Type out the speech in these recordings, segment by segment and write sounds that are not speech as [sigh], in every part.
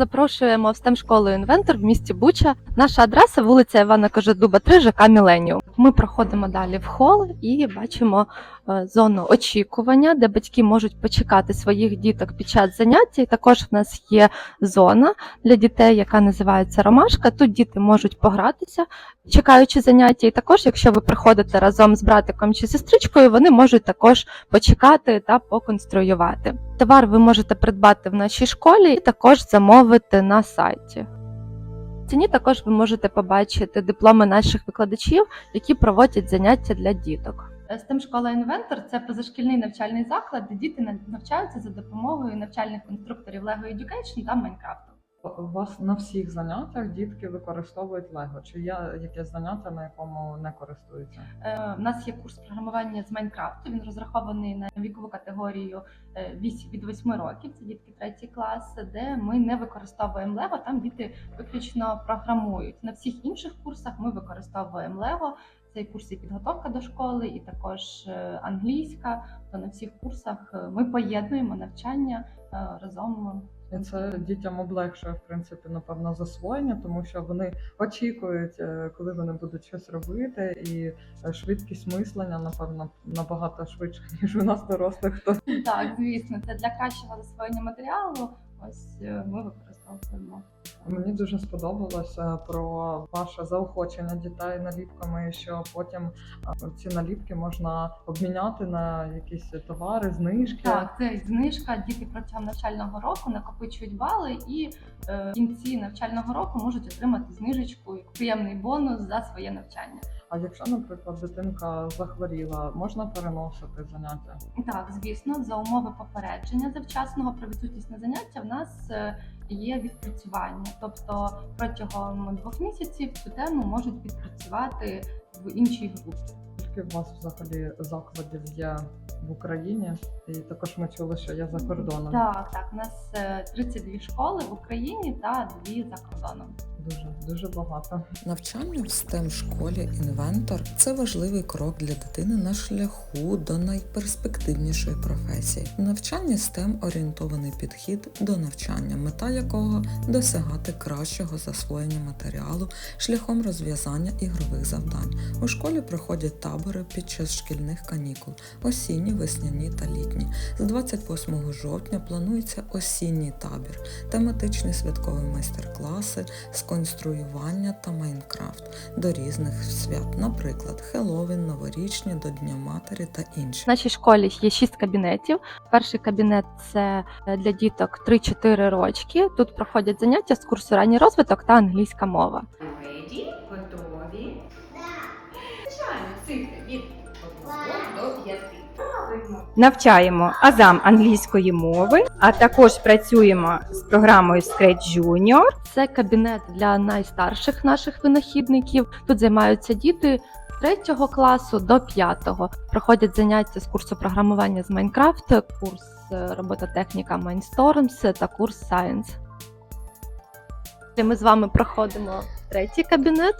Запрошуємо в STEM школу інвентор в місті Буча. Наша адреса вулиця Івана Кожедуба, 3 ЖК Міленіум. Ми проходимо далі в хол і бачимо е, зону очікування, де батьки можуть почекати своїх діток під час заняття. І також в нас є зона для дітей, яка називається Ромашка. Тут діти можуть погратися, чекаючи заняття. І також, якщо ви приходите разом з братиком чи сестричкою, вони можуть також почекати та поконструювати. Товар ви можете придбати в нашій школі і також замовити на сайті. В ціні також ви можете побачити дипломи наших викладачів, які проводять заняття для діток. STEM школа інвентор це позашкільний навчальний заклад, де діти навчаються за допомогою навчальних конструкторів Lego Education та Майнкрафту. У вас на всіх заняттях дітки використовують Лего? Чи є якесь заняття, на якому не користуються? Е, У нас є курс програмування з Майнкрафту. Він розрахований на вікову категорію е, вісь- від 8 років. Це дітки третій клас, де ми не використовуємо Лего. Там діти виключно програмують. На всіх інших курсах ми використовуємо Лего. Це і курси підготовка до школи, і також е, англійська. То на всіх курсах е, ми поєднуємо навчання е, разом. І це дітям облегшує, в принципі, напевно, засвоєння, тому що вони очікують, е, коли вони будуть щось робити, і е, швидкість мислення, напевно, набагато швидше, [laughs] ніж у нас дорослих. Хто Так, звісно, це для кращого засвоєння матеріалу. Ось е, ми використовуємо. Мені дуже сподобалося про ваше заохочення дітей наліпками, що потім ці наліпки можна обміняти на якісь товари, знижки. Так, це знижка. Діти протягом навчального року накопичують бали і е, в кінці навчального року можуть отримати знижечку і приємний бонус за своє навчання. А якщо, наприклад, дитинка захворіла, можна переносити заняття? Так, звісно, за умови попередження завчасного про відсутність на заняття в нас е, є відпрацювання. Тобто протягом двох місяців цю тему можуть відпрацювати в іншій групі. Скільки у вас взагалі закладів є в Україні? І також ми чули, що є за кордоном. Так, так, у нас е, 32 школи в Україні та дві за кордоном. Дуже дуже багато. Навчання в stem школі інвентор це важливий крок для дитини на шляху до найперспективнішої професії. В навчанні STEM орієнтований підхід до навчання, мета якого досягати кращого засвоєння матеріалу шляхом розв'язання ігрових завдань. У школі проходять табори під час шкільних канікул, осінні, весняні та літні. З 28 жовтня планується осінній табір, тематичні святкові майстер-класи з конструювання та Майнкрафт до різних свят, наприклад, Хеллоуін, новорічні до Дня Матері та інші. В нашій школі є шість кабінетів. Перший кабінет це е, для діток 3-4 рочки. Тут проходять заняття з курсу ранній розвиток та англійська мова. Ready? Навчаємо азам англійської мови, а також працюємо з програмою Scratch Junior. Це кабінет для найстарших наших винахідників. Тут займаються діти. 3 класу до 5 проходять заняття з курсу програмування з Майнкрафт, курс е, робототехніка Mindstorms та курс Science. Ми з вами проходимо третій кабінет.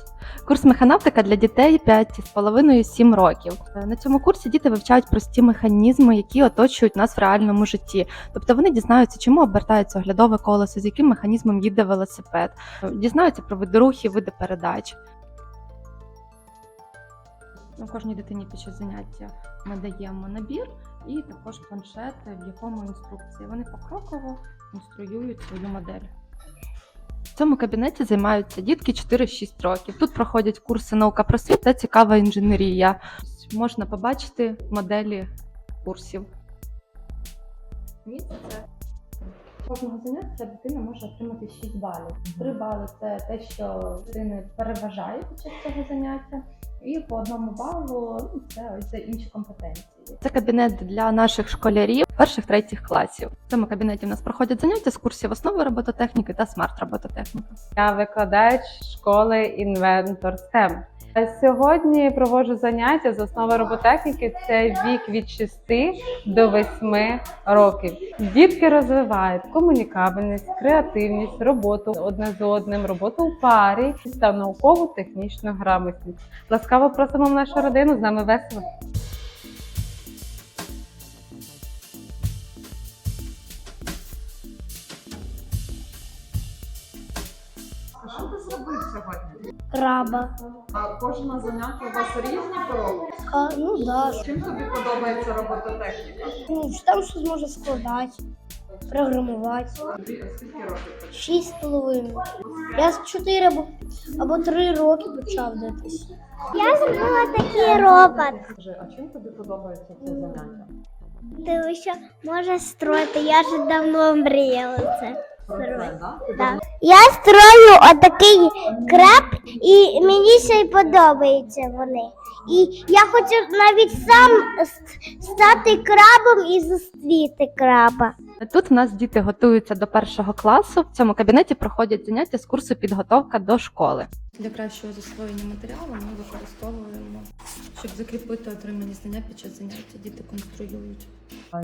Курс механавтика для дітей 5,5-7 років. Е, На цьому курсі діти вивчають прості механізми, які оточують нас в реальному житті. Тобто вони дізнаються, чому обертається оглядове колесо, з яким механізмом їде велосипед, Е, дізнаються про види рухів, види передач. На кожній дитині під час заняття ми даємо набір і також планшет, в якому інструкції. Вони покроково конструюють свою модель. Цьому кабінеті займаються дітки 4-6 років. Тут проходять курси наука про світ та цікава інженерія. Можна побачити моделі курсів. Місце кожного заняття дитина може отримати 6 балів. 3 бали це те, що дитини переважає під час цього заняття. І по одному балу ну, це ось це інші компетенції. Це кабінет для наших школярів перших третіх класів. В цьому кабінеті в нас проходять заняття з курсів основи робототехніки та смарт-робототехніки. Я викладач школи інвентор STEM. Сьогодні проводжу заняття з основи роботехніки. Це вік від 6 до 8 років. Дітки розвивають комунікабельність, креативність, роботу одне з одним, роботу у парі та наукову технічну грамотність. Ласкаво просимо в нашу родину. З нами весело. що ти зробив сьогодні? Краба. А кожне заняття у вас різні поробки? А, ну да. Чим тобі подобається робототехніка? Ну, там щось може складати, програмувати. Тобі Скільки років? Шість з половиною. Я з чотири або, або три роки почав дивитися. Я зробила такий робот. Скажи, а чим тобі подобається це заняття? Тому що може строїти. Я вже давно мріяла це. Я строю отакий краб, і мені ще й подобаються вони. І я хочу навіть сам стати крабом і зустріти краба. Тут в нас діти готуються до першого класу. В цьому кабінеті проходять заняття з курсу підготовка до школи. Для кращого засвоєння матеріалу ми використовуємо, щоб закріпити отримані знання під час заняття. Діти конструюють.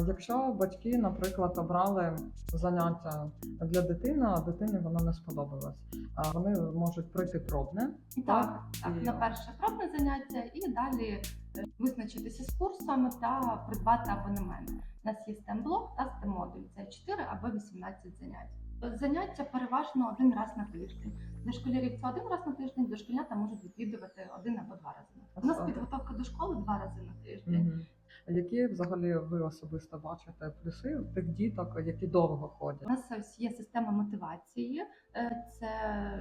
Якщо батьки, наприклад, обрали заняття для дитини, а дитині воно не сподобалось, а вони можуть пройти пробне. Так, так, І- на перше пробне заняття і далі е, визначитися з курсами та придбати абонемент. У нас є STEM-блок та STEM-модуль. Це 4 або 18 занять. Заняття переважно один раз на тиждень. Для школярів це один раз на тиждень, дошкільнята можуть відвідувати один або два рази. на тиждень. У нас підготовка до школи два рази на тиждень. Які взагалі ви особисто бачите плюси в тих діток, які довго ходять? У нас ось є система мотивації. Е, Це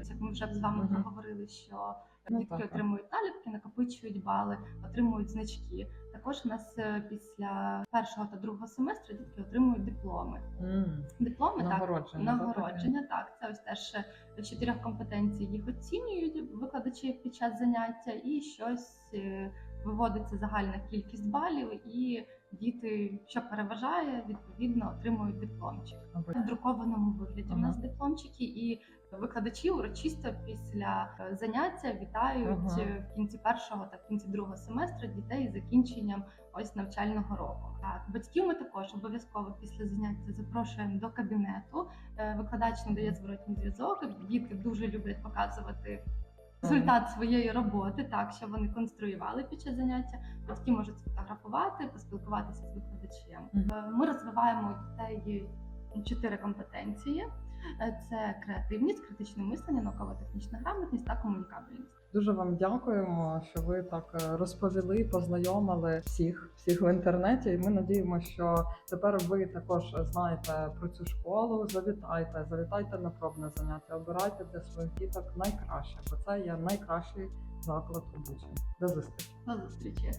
як ми вже з вами проговорили, що Ну, дітки так, отримують наліпки, накопичують бали, отримують значки. Також у нас е, після першого та другого семестру дітки отримують дипломи. М, Дипломи Нагородження, так нагородження. Так, це ось теж з чотирьох компетенцій їх оцінюють викладачі під час заняття, і щось е, виводиться загальна кількість балів, і діти, що переважає, відповідно отримують дипломчик в друкованому вигляді. У нас дипломчики і викладачі урочисто після е, заняття вітають Ага. е, в кінці першого та в кінці другого семестру дітей з закінченням ось навчального року. Так, батьків ми також обов'язково після заняття запрошуємо до кабінету. Е, Викладач надає зворотній зв'язок. Діти дуже люблять показувати. Результат своєї роботи, так що вони конструювали під час заняття. Батьки можуть сфотографувати, поспілкуватися з викладачем. Е, Ми розвиваємо у дітей чотири компетенції: Е, це креативність, критичне мислення, науково-технічна грамотність та комунікабельність. Дуже вам дякуємо, що ви так е, розповіли, познайомили всіх, всіх в інтернеті. І ми надіємося, що тепер ви також знаєте про цю школу. Завітайте, завітайте на пробне заняття, обирайте для своїх діток найкраще, бо це є найкращий заклад у Бучі. До зустрічі. До зустрічі!